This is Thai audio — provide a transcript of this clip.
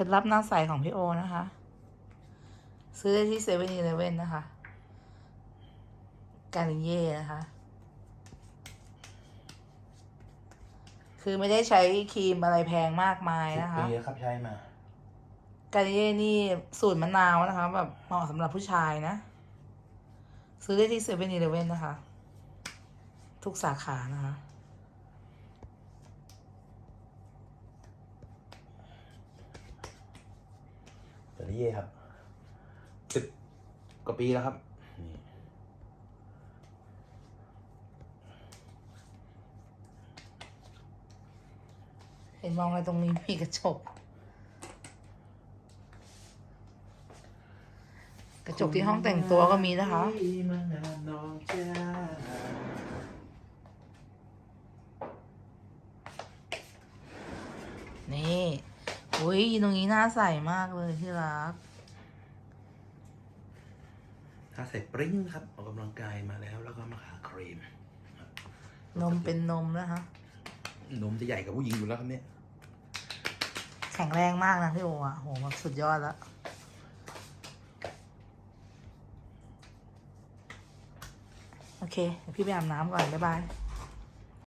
ล็ดลับหน้าใสของพี่โอนะคะ ซื้อได้ที่เซเว่นอีเลเว่นนะคะ การิเย่นะคะ คือไม่ได้ใช้ครีมอะไรแพงมากมายสิบนะคะ ปีแล้วครับใช้มา การิเย่นี่สูตรมะนาวนะคะ แบบเหมาะสำหรับผู้ชายนะ ซื้อได้ที่เซเว่นอีเลเว่นนะคะ ทุกสาขานะคะ เดี๋ยวนี้เย่ครับสิบกว่าปีแล้วครับนี่เห็นมองอะไรตรงนี้มีกระจก กระจกที่ห้องแต่งตัวก็มีนะคะมานานน้ องจ้านี่อุ้ยตรงนี้น่าใส่มากเลยที่รัก ถ้าใส่ปริ้งครับออกกำลังกายมาแล้วแล้วก็มาขาครีมนมเป็นนมนะคะนมจะใหญ่กับผู้หญิงอยู่แล้วครับเนี่ย แข็งแรงมากนะพี่โออะโหแบบสุดยอดแล้ว โอเคเดี๋ยวพี่ไปอาบน้ำก่อน บ๊ายบาย